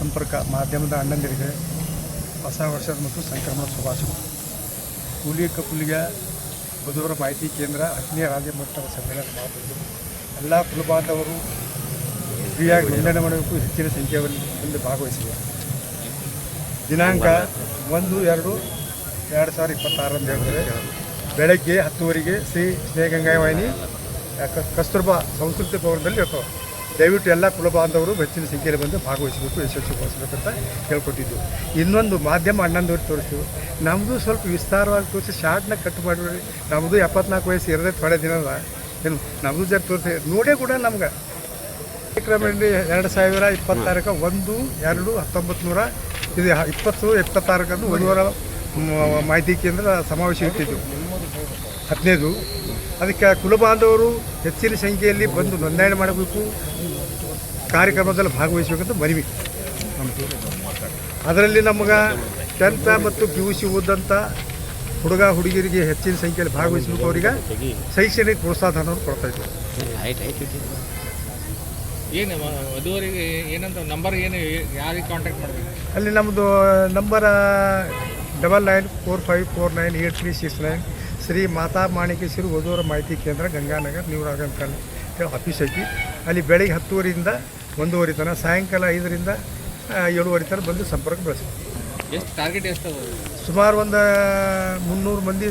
ಸಂಪರ್ಕ ಮಾಧ್ಯಮದ ಅಣ್ಣಂದಿರಿಗೆ ಹೊಸ ವರ್ಷದ ಮತ್ತು ಸಂಕ್ರಮಣ ಶುಭಾಶಯಗಳು ಕೂಲಿ ಕಪ್ಪುಲಿಗೆ ಬುಧವಾರ ಮಾಹಿತಿ ಕೇಂದ್ರ ಹತ್ತನೇ ರಾಜ್ಯ ಮಟ್ಟದ ಸಮ್ಮೇಳನ ಮಾಡಬೇಕು. ಎಲ್ಲ ಕುಲಬಾಂಧವರು ಫ್ರೀಯಾಗಿ ನೋಂದಣಿ ಮಾಡಬೇಕು. ಹೆಚ್ಚಿನ ಸಂಖ್ಯೆಯಲ್ಲಿ ಭಾಗವಹಿಸಿದೆ. ದಿನಾಂಕ ಒಂದು, ಎರಡು ಎರಡು ಸಾವಿರದ ಇಪ್ಪತ್ತಾರರಂದು ಹೇಳಿದ್ರೆ ಬೆಳಗ್ಗೆ ಹತ್ತುವರೆಗೆ ಶ್ರೀ ಸ್ನೇಹಗಂಗಾಯ ವಾಹಿನಿ ಕಸ್ತೂರ್ಬಾ ಸಂಸ್ಕೃತಿ ಭವನದಲ್ಲಿ ಇರ್ತವೆ. ದಯವಿಟ್ಟು ಎಲ್ಲ ಕುಲಬಾಂಧವರು ಹೆಚ್ಚಿನ ಸಂಖ್ಯೆಯಲ್ಲಿ ಬಂದು ಭಾಗವಹಿಸಬೇಕು, ಯಶಸ್ವಿಗೊಳ್ಸ್ಬೇಕು ಅಂತ ಹೇಳ್ಕೊಟ್ಟಿದ್ದು. ಇನ್ನೊಂದು ಮಾಧ್ಯಮ ಅಣ್ಣಂದವ್ರು ತೋರಿಸ್ತೀವಿ ನಮ್ಮದು ಸ್ವಲ್ಪ ವಿಸ್ತಾರವಾಗಿ ತೋರಿಸಿ ಶಾರ್ಟ್ನ ಕಟ್ ಮಾಡಿಬಿಡ್ರಿ ನಮ್ಮದು ಎಪ್ಪತ್ನಾಲ್ಕು ವಯಸ್ಸು ಇರದೆ ಥೊಡೆ ದಿನ ಅದ ಏನು ನಮ್ಮದು ಜರ ತೋರಿಸಿ. ನೋಡೇ ಕೂಡ ನಮ್ಗೆ. ಕಾರ್ಯಕ್ರಮದಲ್ಲಿ ಎರಡು ಸಾವಿರ ಇಪ್ಪತ್ತಾರಕ್ಕೆ ಒಂದು, ಎರಡು, ಹತ್ತೊಂಬತ್ತು ನೂರ, ಇದು ಇಪ್ಪತ್ತು ಇಪ್ಪತ್ತಾರಕ್ಕಂದು ಒಂದುವರೆ ಮ- ಮಾಹಿತಿ ಕೇಂದ್ರ ಸಮಾವೇಶ ಇಟ್ಟಿದ್ದು. ಹದಿನೈದು. ಅದಕ್ಕೆ ಕುಲಬಾಂಧವರು ಹೆಚ್ಚಿನ ಸಂಖ್ಯೆಯಲ್ಲಿ ಬಂದು ನೋಂದಣಿ ಮಾಡಬೇಕು. ಕಾರ್ಯಕ್ರಮದಲ್ಲಿ ಭಾಗವಹಿಸಬೇಕಂತ ಮನವಿ. ನಮ್ಮದು ಅದರಲ್ಲಿ ನಮ್ಗೆ ಟೆಂತ ಮತ್ತು ಪಿ ಯು ಸಿ ಓದಂಥ ಹುಡುಗ ಹುಡುಗಿಯರಿಗೆ ಹೆಚ್ಚಿನ ಸಂಖ್ಯೆಯಲ್ಲಿ ಭಾಗವಹಿಸಬೇಕು. ಅವರಿಗೆ ಶೈಕ್ಷಣಿಕ ಪ್ರೋತ್ಸಾಹಧನವನ್ನು ಕೊಡ್ತಾ ಇದ್ದೀವಿ ಏನು ವಧುವರಿಗೆ ಏನಂತ ನಂಬರ್ ಏನು ಯಾರಿಗೆ ಕಾಂಟ್ಯಾಕ್ಟ್ ಮಾಡಬೇಕು? ಅಲ್ಲಿ ನಮ್ಮದು number double nine four five four nine eight three six nine Shri Mata Manikeshwari ವಧುವರ ಮಾಹಿತಿ ಕೇಂದ್ರ ಗಂಗಾನಗರ್ ನ್ಯೂ ರಾಗಂಕಲ್ ಆಫೀಸ್ ಐತಿ. ಅಲ್ಲಿ ಬೆಳಗ್ಗೆ ಹತ್ತುವರೆಯಿಂದ ಒಂದೂವರೆ ತನಕ ಸಾಯಂಕಾಲ ಐದರಿಂದ ಏಳುವರೆ ತನಕ ಬಂದು ಸಂಪರ್ಕ ಬೆಳೆಸ್ತೀವಿ. ಎಷ್ಟು ಟಾರ್ಗೆಟ್ ಎಷ್ಟು ಸುಮಾರು ಒಂದು ಮುನ್ನೂರು ಮಂದಿ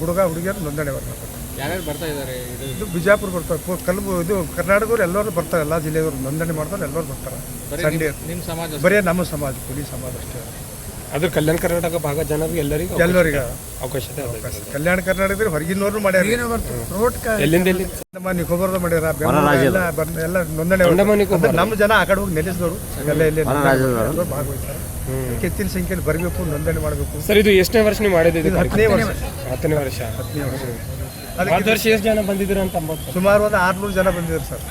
ಹುಡುಗ ಹುಡುಗಿಯರು ನೋಂದಣಿ ಬರ್ತಾರೆ ಯಾರ್ಯಾರು ಬರ್ತಾ ಇದ್ದಾರೆ ಇದು? ಬಿಜಾಪುರ ಬರ್ತಾರೆ. ಕಲ್ಬು ಇದು ಕರ್ನಾಟಕದವ್ರು ಎಲ್ಲರೂ ಬರ್ತಾರೆ. ಎಲ್ಲ ಜಿಲ್ಲೆಯವರು ನೋಂದಣಿ ಮಾಡ್ತಾರೆ ಎಲ್ಲರೂ ಬರ್ತಾರೆ. ಬರೀ ಸಂಡೇ ನಿಮ್ಮ ಸಮಾಜ ಬರೀ ನಮ್ಮ ಸಮಾಜ ಕೂಲಿ ಸಮಾಜ ಅಷ್ಟೇ. ಅದು ಕಲ್ಯಾಣ ಕರ್ನಾಟಕ ಭಾಗ ಜನರಿಗೆ ಎಲ್ಲರಿಗೂ ಎಲ್ಲರಿಗೆ. ಅವಕಾಶತೆ. ಕಲ್ಯಾಣ ಕರ್ನಾಟಕದ ಹೊರಗಿನವ್ರು ಮಾಡ್ಯಾರ ಎಲ್ಲಿಂದ ಎಲ್ಲಿ? ನಮ್ಮ ನಿಕೋಬಾರ್ದ ಮಾಡ್ಯಾರ. ಬೆಂಗಳೂರು ಎಲ್ಲ ಬಂದ್- ಎಲ್ಲ ನೋಂದಣಿ ಅಂಡಮಾನ್ ನಿಕೋಬಾರ್. ನಮ್ಮ ಜನ ಆ ಕಡೆ ಹೋಗಿ ನೆಲೆಸಿದವರು. ಎಲ್ಲ ಇಲ್ಲಿ ಎಲ್ಲರೂ ಭಾಗವಹಿಸ್ತಾರೆ ಹೆಚ್ಚಿನ ಸಂಖ್ಯೆಯಲ್ಲಿ ಬರಬೇಕು ನೋಂದಣಿ ಮಾಡಬೇಕು. ಸರ್ ಇದು ಎಷ್ಟನೇ ವರ್ಷ ನೀವು ಮಾಡಿದ್ದು ಇದು? ಹತ್ತನೇ ವರ್ಷ. ಹತ್ತನೇ ವರ್ಷ. ಹತ್ತನೇ ವರ್ಷ. ಹೋದ ಅದಕ್ಕೆ ವರ್ಷ ಎಷ್ಟು ಜನ ಬಂದಿದ್ರು ಅಂತ ಅಂಬೋದು ಸುಮಾರು ಒಂದು ಆರ್ನೂರು ಜನ ಬಂದಿದ್ರು ಸರ್.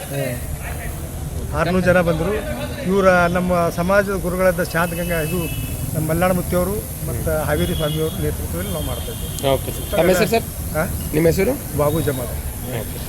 ಆರ್ನೂರು ಜನ ಬಂದರು. ಇವರ ನಮ್ಮ ಸಮಾಜದ ಗುರುಗಳಾದ ಶಾಂತಗಂಗಾ ಇದು ನಮ್ಮ ಮಲ್ನಾಡ ಮುತ್ತಿಯವರು ಮತ್ತು ಹಾವೇರಿ ಸ್ವಾಮಿಯವರು ನೇತೃತ್ವದಲ್ಲಿ ನಾವು ಮಾಡ್ತಾ ಇದ್ದೀವಿ. ಓಕೆ ಸರ್ ತಮ್ಮ ಹೆಸರು ಸರ್ ಹಾಂ ನಿಮ್ಮ ಹೆಸರು? ಬಾಬು ಜಮಾದ್ ಓಕೆ